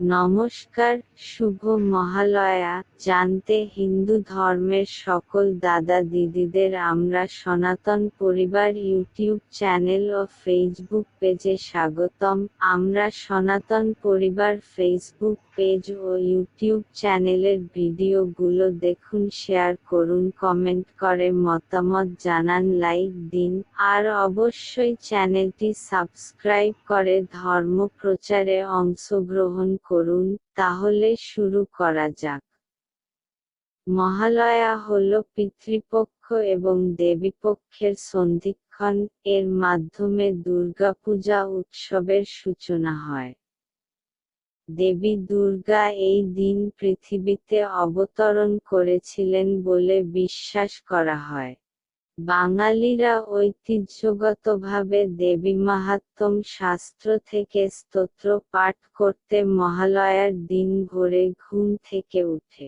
নমস্কার, শুভ মহালয়া। জানতে হিন্দু ধর্মের সকল দাদা দিদিদের আমরা সনাতন পরিবার ইউটিউব চ্যানেল ও ফেসবুক পেজে স্বাগতম। আমরা সনাতন পরিবার ফেসবুক পেজ ও ইউটিউব চ্যানেলের ভিডিওগুলো দেখুন, শেয়ার করুন, কমেন্ট করে মতামত জানান, লাইক দিন। আর অবশ্যই চ্যানেলটি সাবস্ক্রাইব করে ধর্ম প্রচারে অংশগ্রহণ করুন, তাহলে শুরু করা যাক। মহালয়া হল পিতৃপক্ষ এবং দেবীপক্ষের সন্ধিক্ষণ, এর মাধ্যমে দুর্গাপূজা উৎসবের সূচনা হয়। দেবী দুর্গা এই দিন পৃথিবীতে অবতরণ করেছিলেন বলে বিশ্বাস করা হয়। বাঙালিরা ঐতিহ্যগতভাবে দেবী মাহাত্ম শাস্ত্র থেকে স্তোত্র পাঠ করতে মহালয়ার দিন ভোরে ঘুম থেকে উঠে।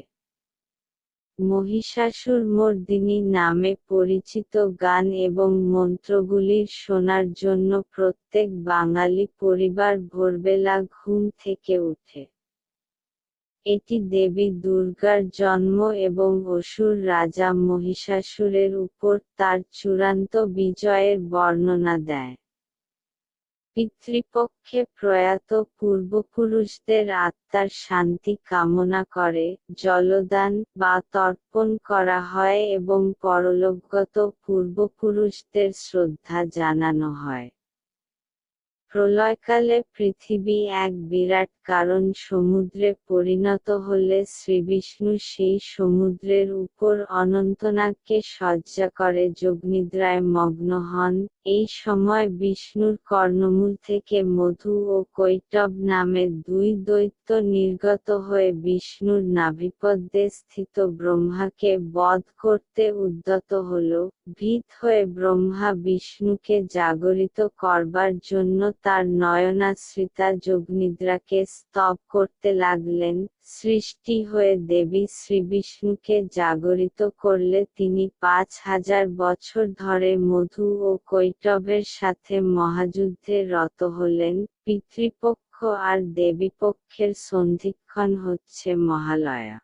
মহিষাসুর মর্দিনী নামে পরিচিত গান এবং মন্ত্রগুলির শোনার জন্য প্রত্যেক বাঙালি পরিবার ভোরবেলা ঘুম থেকে উঠে। এটি দেবী দুর্গার জন্ম এবং অসুর রাজা মহিষাসুরের উপর তার চূড়ান্ত বিজয়ের বর্ণনা দেয়। পিতৃপক্ষে প্রয়াত পূর্বপুরুষদের আত্মার শান্তি কামনা করে, জলদান বা তর্পণ করা হয় এবং পরলোকগত পূর্বপুরুষদের শ্রদ্ধা জানানো হয়। প্রলয়কালে পৃথিবী এক বিরাট কারণ সমুদ্রে পরিণত হলে শ্রীবিষ্ণু সেই সমুদ্রের উপর অনন্তনাগকে সজ্জা করে যোগনিদ্রায় মগ্ন হন এই সময় বিষ্ণুর কর্ণমূল থেকে মধু ও কৈটব নামে দুই দৈত্য নির্গত হয়ে বিষ্ণুর নাভিপদ্মে স্থিত ব্রহ্মাকে বধ করতে উদ্যত হল। ভীত হয়ে ব্রহ্মা বিষ্ণুকে জাগরিত করবার জন্য তার নয়নাশ্রিতা যোগনিদ্রাকে স্তব করতে লাগলেন। সৃষ্টি হয়ে দেবী শ্রীবিষ্ণুকে জাগরিত করলে তিনি পাঁচ হাজার বছর ধরে মধু ও কৈটবের সাথে মহাযুদ্ধে রত হলেন, পিতৃপক্ষ আর দেবীপক্ষের সন্ধিক্ষণ হচ্ছে মহালয়া।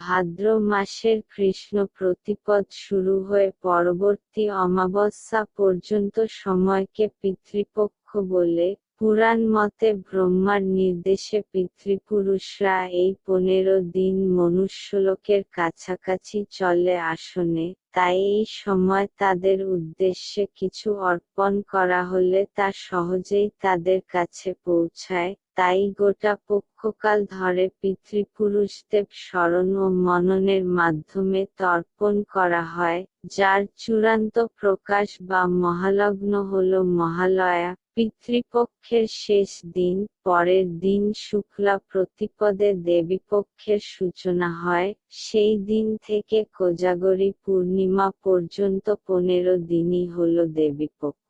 ভাদ্র মাসের কৃষ্ণ প্রতিপদ শুরু হয়ে পরবর্তী অমাবস্যা পর্যন্ত সময়কে পিতৃপক্ষ বলে পুরাণ মতে ব্রহ্মার নির্দেশে পিতৃপুরুষরা এই পনেরো দিন মনুষ্যলোকের কাছাকাছি চলে আসনে, তাই এই সময় তাদের উদ্দেশ্যে কিছু অর্পণ করা হলে তা সহজেই তাদের কাছে পৌঁছায়। তাই গোটা পক্ষকাল ধরে পিতৃপুরুষদেব স্মরণ ও মননের মাধ্যমে তর্পণ করা হয়, যার চূড়ান্ত প্রকাশ বা মহালগ্ন হল মহালয়া, পিতৃপক্ষের শেষ দিন, পরের দিন শুক্লা প্রতিপদে দেবীপক্ষের সূচনা হয়, সেই দিন থেকে কোজাগরী পূর্ণিমা পর্যন্ত পনেরো দিনই হল দেবীপক্ষ।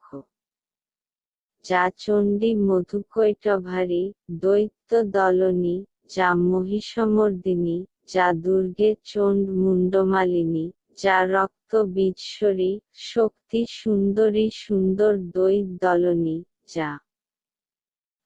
যা চণ্ডী মধুকৈটভারী দৈত্য দলনী যা মহিষমর্দিনী, যা দুর্গে চণ্ড মুন্ডমালিনী যা রক্ত বীজস্বরী শক্তি সুন্দরী সুন্দর দৈত দলনী যা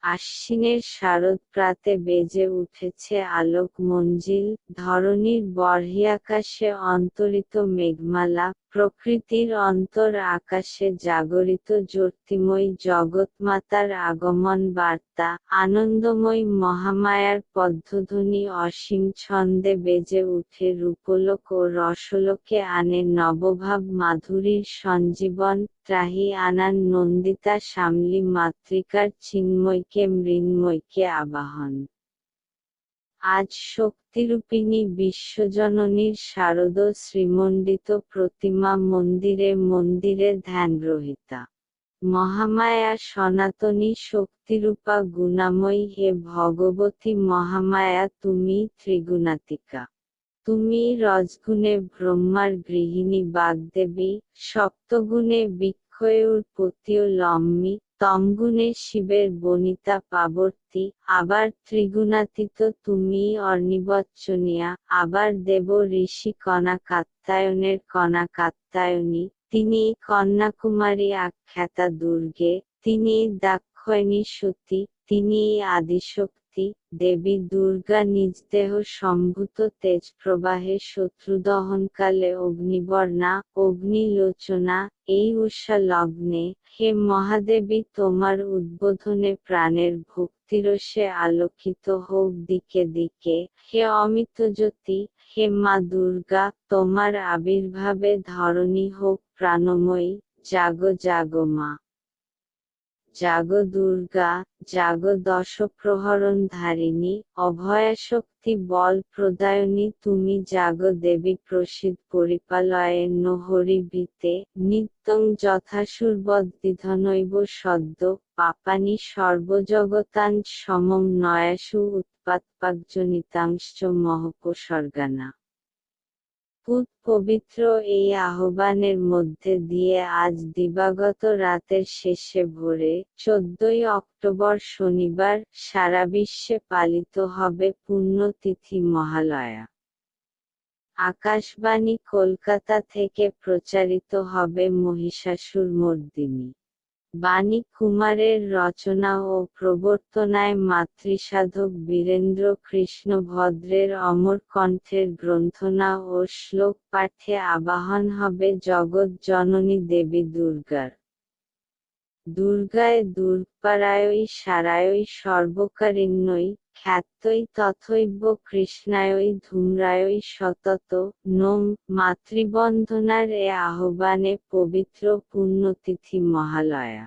আশ্বিনের শারদ প্রাতে বেজে উঠেছে আলোক মঞ্জিল ধরণীর বর্হিয়াকাশে অন্তরিত মেঘমালা প্রকৃতির অন্তর আকাশে জাগরিত জ্যোতিময় জগৎমাতার আগমন বার্তা, আনন্দময় মহামায়ার পদ্মধ্বনি অসীম ছন্দে বেজে উঠে রূপলোক ও রসলোকে আনে নবভাব মাধুরীর সঞ্জীবন, ত্রাহি আনান নন্দিতা সামলি মাতৃকার চিন্ময়কে মৃন্ময়কে আবাহন। আজ শক্তিরূপিণী বিশ্বজননীর শারদ শ্রীমণ্ডিত প্রতিমা মন্দিরে মন্দিরে ধ্যানগ্রহিতা মহামায়া সনাতনী শক্তিরূপা গুণাময়ী হে ভগবতী মহামায়া, তুমি ত্রিগুণাতিকা। তুমি রজগুণে ব্রহ্মার গৃহিণী, বাগদেবী, সপ্তগুণে বিক্ষয়ুর পতীয় লম্মি তমগুণে শিবের বনিতা পাবর্তী, আবার ত্রিগুণাতীত তুমি অর্নিবচ্চনিয়া আবার দেব ঋষি কণা কাত্তায়নের কণা কাত্তায়নী তিনি কন্যাকুমারী আখ্যাতা দুর্গে, তিনি দাক্ষয়ণী সতী, তিনি আদিশক্তি শক্তি দেবী দুর্গা নিজ দেহ সম্ভূত তেজ প্রবাহে শত্রু দহনকালে অগ্নিবর্ণা, অগ্নিলোচনা, এই উষা লগ্নে, হে মহাদেবী তোমার উদ্বোধনে প্রাণের ভক্তিরসে আলোকিত হোক দিকে দিকে, হে অমিত জ্যোতি হে মা দুর্গা, তোমার আবির্ভাবে ধরণী হোক প্রাণময়ী, জাগো জাগো মা। জাগো দুর্গা জাগো দশ প্রহরণ ধারিণী অভয়াশক্তি বল প্রদায়নী তুমি জাগো দেবী প্রসিদ্ধ পরিপালয়ে নহরিবিতে নিত্যং যথাসুরবদ্বিধনৈব সদ্য, পাপানি সর্বজগতান সমং নয়াসু উৎপাতপাকজনিতাংশ মহোপসর্গানা পুত পবিত্র এই আহ্বানের মধ্যে দিয়ে আজ দিবাগত রাতের শেষে ভোরে চোদ্দই অক্টোবর শনিবার সারা বিশ্বে পালিত হবে পুণ্যতিথি মহালয়া। আকাশবাণী কলকাতা থেকে প্রচারিত হবে মহিষাসুর মর্দিনী। বাণী কুমারের রচনা ও প্রবর্তনায় মাতৃসাধক বীরেন্দ্র কৃষ্ণ ভদ্রের অমর কণ্ঠের গ্রন্থনা ও শ্লোক পাঠে আবাহন হবে জগৎ জননী দেবী দুর্গার। দুর্গায় দুর্গপারায়ই সারায়ই সর্বকারিণ্যই খ্যাতই তথৈব কৃষ্ণায়ই ধূম্রায়ই সতত নোম মাতৃবন্ধনার এ আহ্বানে পবিত্র পুণ্যতিথি মহালয়া।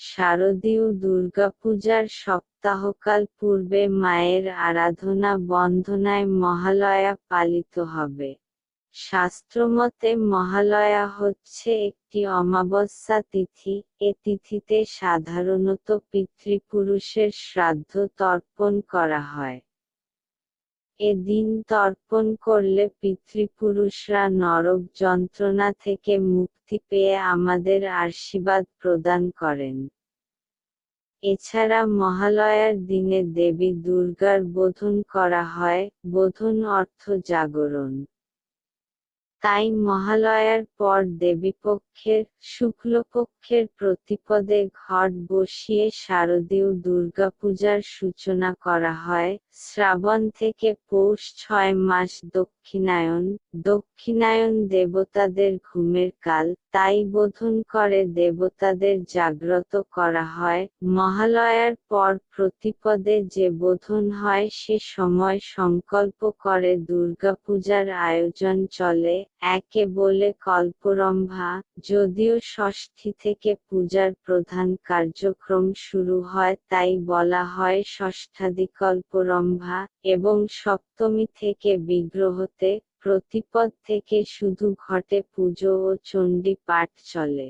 শারদীয় দুর্গাপূজার সপ্তাহকাল পূর্বে মায়ের আরাধনা বন্ধনায় মহালয়া পালিত হবে। শাস্ত্রমতে মহালয়া হচ্ছে একটি অমাবস্যা তিথি। এ তিথিতে সাধারণত পিতৃপুরুষের শ্রাদ্ধ তর্পণ করা হয়। এদিন তর্পণ করলে পিতৃপুরুষরা নরক যন্ত্রণা থেকে মুক্তি পেয়ে আমাদের আশীর্বাদ প্রদান করেন। এছাড়া মহালয়ার দিনে দেবী দুর্গার বোধন করা হয়। বোধন অর্থ জাগরণ। তাই মহালয়ার পর দেবীপক্ষের শুক্লপক্ষের প্রতিপদে ঘট বসিয়ে শারদীয় দুর্গাপূজার সূচনা করা হয়। শ্রাবণ থেকে পৌষ ছয় মাস দক্ষিণায়ন দক্ষিণায়ন দেবতাদের ঘুমের কাল, তাই বোধন করে দেবতাদের জাগ্রত করা হয়। মহালয়ার পর প্রতিপদে যে বোধন হয়, সে সময় সংকল্প করে দুর্গাপূজার আয়োজন চলে, একে বলে কল্পরম্ভা। যদিও ষষ্ঠী থেকে পূজার প্রধান কার্যক্রম শুরু হয়, তাই বলা হয় ষষ্ঠাদিকল্পরম্ভা এবং সপ্তমী থেকে বিগ্রহতে, প্রতিপদ থেকে শুধু ঘটে পুজো ও চণ্ডী পাঠ চলে।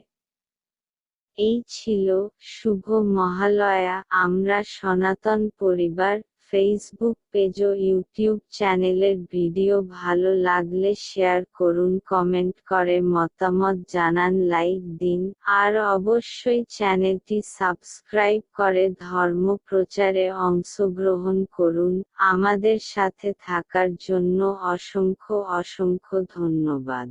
এই ছিল শুভ মহালয়া, আমরা সনাতন পরিবার ফেসবুক পেজ ও ইউটিউব চ্যানেলের ভিডিও ভালো লাগলে শেয়ার করুন কমেন্ট করে মতামত জানান লাইক দিন। আর অবশ্যই চ্যানেলটি সাবস্ক্রাইব করে ধর্ম প্রচারে অংশগ্রহণ করুন। আমাদের সাথে থাকার জন্য অসংখ্য অসংখ্য ধন্যবাদ।